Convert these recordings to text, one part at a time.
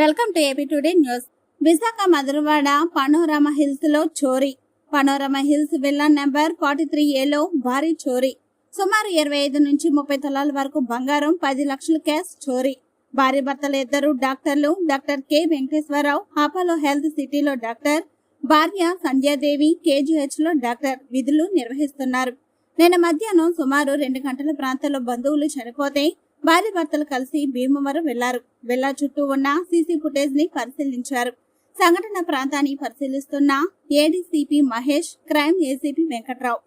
Welcome to AP today news. Visakha Madhurawada panorama హిల్స్లో చోరీ. Panorama hills villa number forty three ఏలో భారీ చోరీ. సుమారు ఇరవై ఐదు నుంచి ముప్పై తులాల వరకు బంగారం పది లక్షల క్యాష్ చోరీ. భార్య భర్తలు ఇద్దరు డాక్టర్లు doctor K Venkateswararao Apollo health సిటీలో డాక్టర్ భార్య సంధ్యాదేవి కేజీహెచ్లో డాక్టర్ విధులు నిర్వహిస్తున్నారు. నిన్న మధ్యాహ్నం సుమారు రెండు గంటల ప్రాంతంలో బంధువులు చనిపోతే భార్య భర్తలు కలిసి భీమవరం వెళ్ళారు. వెళ్ళా చుట్టూ ఉన్న సీసీ ఫుటేజ్ని పరిశీలించారు. సంఘటన ప్రాంతాన్ని పరిశీలిస్తున్న ADCP Mahesh crime ACP Venkatrao.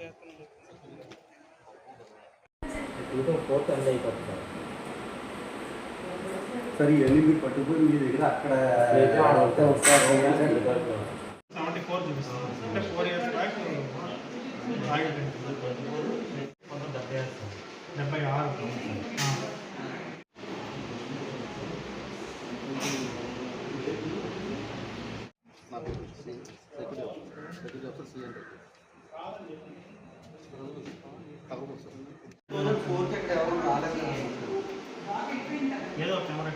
చేస్తున్నాను టూ ఫోర్త్ ఎండ్ అయిపోతుంది సార్ సరే ఇవన్నీ మీరు పట్టుకుని మీ దగ్గర అక్కడ రేపు ఆడ వస్తే ఒకసారి హోమ్ సార్ సెవెంటీ ఫోర్ చూపిస్తుంది అంటే ఫోర్ ఇయర్స్ బ్యాక్ ఆగిపోయింది డెబ్బై ఆరు ఆ. ఏదో కెమెరా